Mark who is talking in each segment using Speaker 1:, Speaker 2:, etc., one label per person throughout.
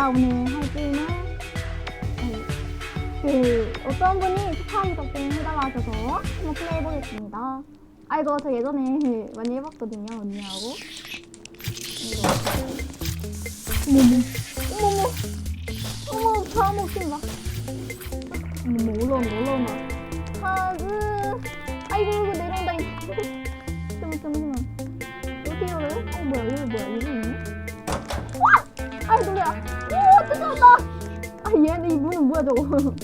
Speaker 1: 제가 오늘 할 게임은 네, 그 어떤 분이 추천 덕분 해달라 하셔서 한번 플레이해보겠습니다. 아 이거 저 예전에 많이 해봤거든요 언니하고. 이거 어머머 어머머 어머 바람 먹힌다. 어머머 올라온다 올라온다. 하즈 아이고 이거 내려온다 이거. 잠깐만 잠깐만. 어디요를? 어 뭐야 여기 뭐야 여기 있네? 와! 아이 놀래라. 오 뜨거웠다. 아 얘네 이 문은 뭐야 저거? 어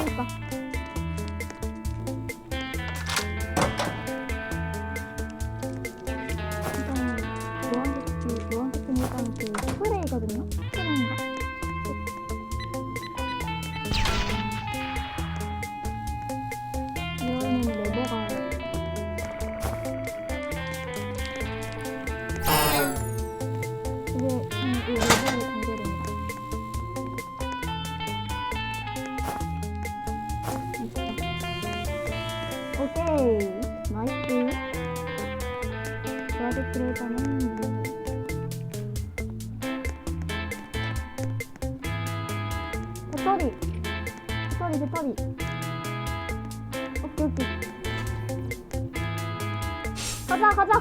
Speaker 1: 여기 있다. 오케이. 나이스. 프로젝트를 일단은 배터리. 배터리 배터리. 오케이 오케이. 가자 가자.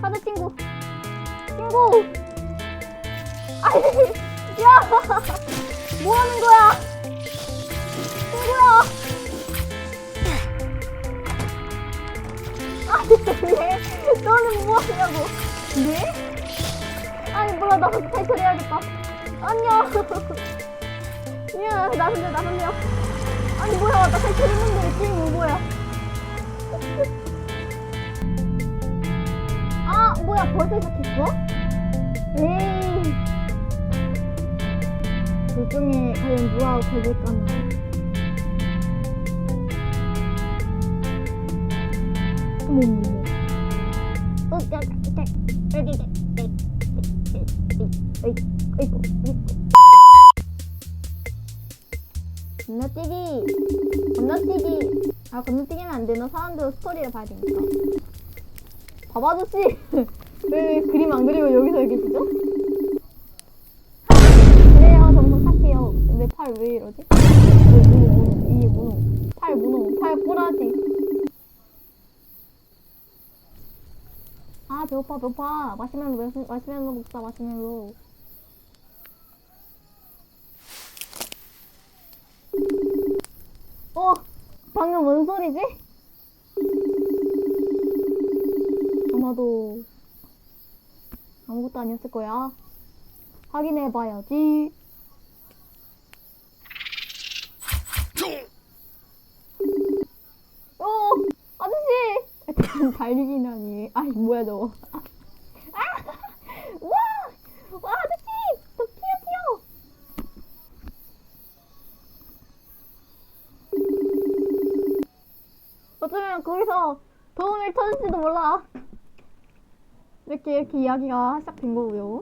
Speaker 1: 가자 친구. 친구. 아이 야! 뭐하는 거야? 친구야 아니 왜 너는 뭐 하냐고. 네? 아니 몰라 나도 탈출 해야겠다. 안녕. 야 나선녀 나선녀 아니 뭐야 나 탈출했는데 지금 뭐야? 아 뭐야 벌써 시작했어? 에이. 둘 중에 과연 누가 걸릴까나 건너뛰기. 건너뛰기. 아 건너뛰기는 안 되나 사람들 스토리를 봐야 되니까. 밥 아저씨. 왜 그림 안 그리고 여기서 계시죠? 그래요 정성 착해요. 근데 팔왜 이러지? 왜 무노 무노 이게 팔 무노 팔 꼬라지 아 배고파 배고파. 마시멜로 마시- 마시멜로 먹자 마시멜로. 어 방금 뭔 소리지? 아마도 아무것도 아니었을 거야. 확인해봐야지 어 아저씨 달리기는 아니 아이 뭐야 저거 아! 와! 와 아저씨! 저 튀어 튀어 어쩌면 거기서 도움을 찾을지도 몰라. 이렇게 이렇게 이야기가 시작된 거고요.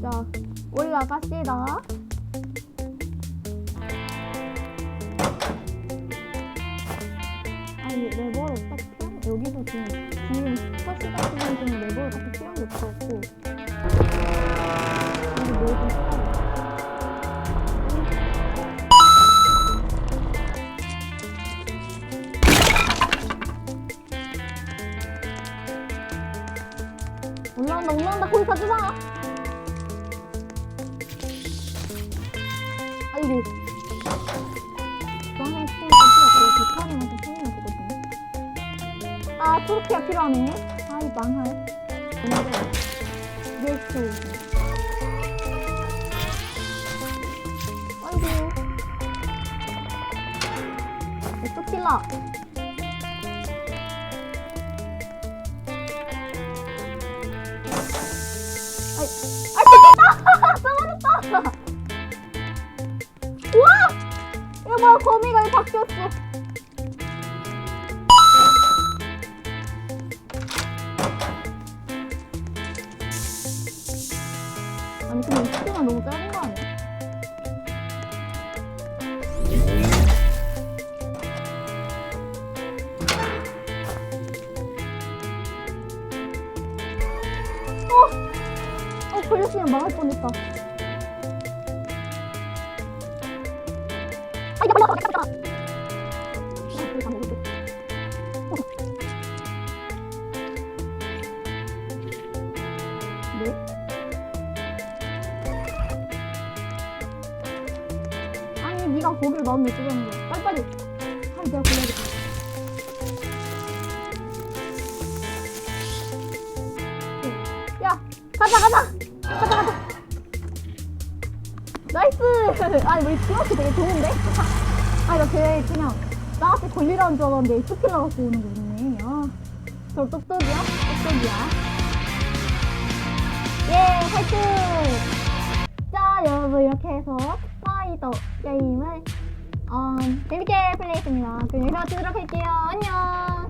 Speaker 1: 자 올라갑시다 지금 지금 첫 시작 시간에는 레버를 딱히 필요한 게 없었고 이거 뭐좀 필요하겠다 올라온다 올라온다 거기 가지 마! 아이고. 나는 스테이크 필요 없고 대파리만 좀 아 트로피가 필요하네. 아이 망할. 예스 아이고. 에토킬라 아이 아 됐다! 떨어졌다! 우와! 이거 뭐야 거미가 왜 바뀌었어 너무 짧은 거 아니야? 어, 걸렸으면 망할 뻔했다. 아, 야, 빨리 와, 빨리 와. 아, 그래, 다 먹을게. 네? 아니, 네가 거기를 나오면 어쩌자는 거야. 빨리빨리. 아, 내가 걸려야겠다. 야, 가자, 가자! 가자, 가자! 나이스! 아니, 우리 팀워크 되게 좋은데? 아니, 나걔 그냥 나한테 걸리라는 줄 알았는데 스킬러 갖고 오는 거네. 아, 저 똑똑이야? 똑똑이야. 예, 화이팅! 자, 여러분, 이렇게 해서 스파이더 게임을 어, 재밌게 플레이했습니다. 여기서 마치도록 할게요. 안녕!